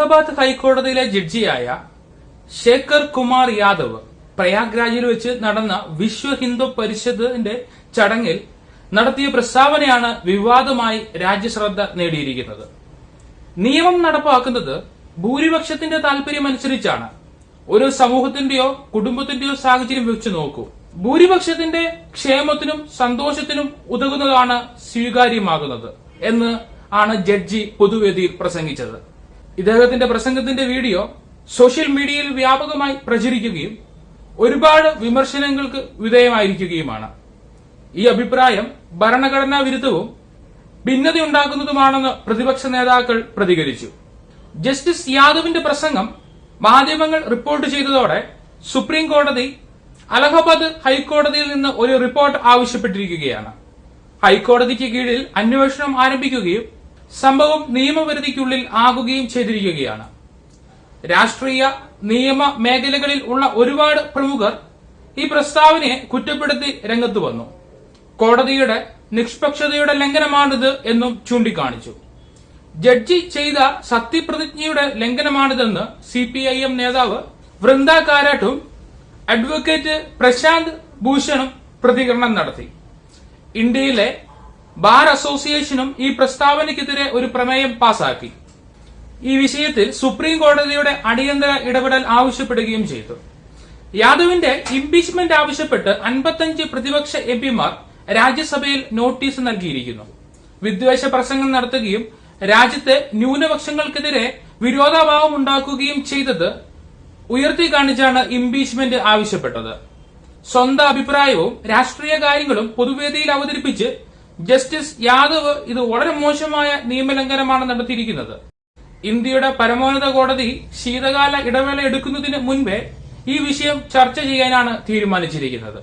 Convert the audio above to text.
അലഹബാദ് ഹൈക്കോടതിയിലെ ജഡ്ജിയായ ശേഖർ കുമാർ യാദവ് പ്രയാഗ്രാജിൽ വെച്ച് നടന്ന വിശ്വ ഹിന്ദു പരിഷത്തിന്റെ ചടങ്ങിൽ നടത്തിയ പ്രസ്താവനയാണ് വിവാദമായി രാജ്യശ്രദ്ധ നേടിയിരിക്കുന്നത്. നിയമം നടപ്പാക്കുന്നത് ഭൂരിപക്ഷത്തിന്റെ താല്പര്യമനുസരിച്ചാണ് ഒരു സമൂഹത്തിന്റെയോ കുടുംബത്തിന്റെയോ സാഹചര്യം വെച്ച് നോക്കൂ. ഭൂരിപക്ഷത്തിന്റെ ക്ഷേമത്തിനും സന്തോഷത്തിനും ഉതകുന്നതാണ് സ്വീകാര്യമാകുന്നത് എന്ന് ആണ് ജഡ്ജി പൊതുവേദിയിൽ പ്രസംഗിച്ചത്. ഇദ്ദേഹത്തിന്റെ പ്രസംഗത്തിന്റെ വീഡിയോ സോഷ്യൽ മീഡിയയിൽ വ്യാപകമായി പ്രചരിക്കുകയും ഒരുപാട് വിമർശനങ്ങൾക്ക് വിധേയമായിരിക്കുകയുമാണ്. ഈ അഭിപ്രായം ഭരണഘടനാ വിരുദ്ധവും ഭിന്നതയുണ്ടാക്കുന്നതുമാണെന്ന് പ്രതിപക്ഷ നേതാക്കൾ പ്രതികരിച്ചു. ജസ്റ്റിസ് യാദവിന്റെ പ്രസംഗം മാധ്യമങ്ങൾ റിപ്പോർട്ട് ചെയ്തതോടെ സുപ്രീം കോടതി അലഹബാദ് ഹൈക്കോടതിയിൽ നിന്ന് ഒരു റിപ്പോർട്ട് ആവശ്യപ്പെട്ടിരിക്കുകയാണ്. ഹൈക്കോടതിക്ക് കീഴിൽ അന്വേഷണം ആരംഭിക്കുകയും സംഭവം നിയമപരിധിക്കുള്ളിൽ ആകുകയും ചെയ്തിരിക്കുകയാണ്. രാഷ്ട്രീയ നിയമ മേഖലകളിൽ ഉള്ള ഒരുപാട് പ്രമുഖർ ഈ പ്രസ്താവനയെ കുറ്റപ്പെടുത്തി രംഗത്ത് വന്നു. കോടതിയുടെ നിഷ്പക്ഷതയുടെ ലംഘനമാണിത് എന്നും ചൂണ്ടിക്കാണിച്ചു. ജഡ്ജി ചെയ്ത സത്യപ്രതിജ്ഞയുടെ ലംഘനമാണിതെന്ന് സി പി ഐ എം നേതാവ് വൃന്ദ കാരാട്ടും അഡ്വക്കേറ്റ് പ്രശാന്ത് ഭൂഷണും പ്രതികരണം നടത്തി. ഇന്ത്യയിലെ ബാർ അസോസിയേഷനും ഈ പ്രസ്താവനയ്ക്കെതിരെ ഒരു പ്രമേയം പാസാക്കി. ഈ വിഷയത്തിൽ സുപ്രീം കോടതിയുടെ അടിയന്തര ഇടപെടൽ ആവശ്യപ്പെടുകയും ചെയ്തു. യാദവിന്റെ ഇംപീച്ച്മെന്റ് ആവശ്യപ്പെട്ട് അൻപത്തഞ്ച് പ്രതിപക്ഷ എംപിമാർ രാജ്യസഭയിൽ നോട്ടീസ് നൽകിയിരിക്കുന്നു. വിദ്വേഷ പ്രസംഗം നടത്തുകയും രാജ്യത്തെ ന്യൂനപക്ഷങ്ങൾക്കെതിരെ വിരോധാഭാവം ഉണ്ടാക്കുകയും ചെയ്തത് ഉയർത്തി കാണിച്ചാണ് ഇംപീച്ച്മെന്റ് ആവശ്യപ്പെട്ടത്. സ്വന്തം അഭിപ്രായവും രാഷ്ട്രീയ കാര്യങ്ങളും പൊതുവേദിയിൽ അവതരിപ്പിച്ച് ജസ്റ്റിസ് യാദവ് ഇത് വളരെ മോശമായ നിയമലംഘനമാണ് നടത്തിയിരിക്കുന്നത്. ഇന്ത്യയുടെ പരമോന്നത കോടതി ശീതകാല ഇടവേള എടുക്കുന്നതിന് മുൻപേ ഈ വിഷയം ചർച്ച ചെയ്യാനാണ് തീരുമാനിച്ചിരിക്കുന്നത്.